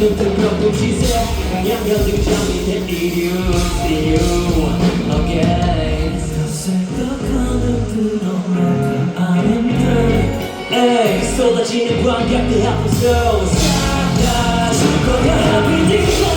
Listen to what she said Yeah, yeah, you tell me that it is you Okay Hey, so that you know I'm getting happy so Sad, I'm happy,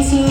easy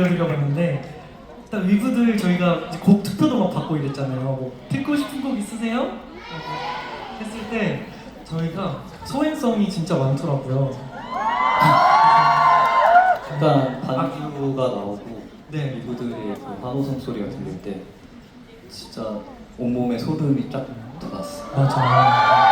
곡을 들려드려봤는데 일단 위브들 저희가 이제 곡 투표도 막 받고 이랬잖아요. 뭐 듣고 싶은 곡 있으세요? 라고 했을 때 저희가 소행성이 진짜 많더라고요. 일단 반주가 나오고 네. 이브들의 그 환호성 소리가 들릴 때 진짜 온몸에 소름이 쫙 돋았어. 맞아.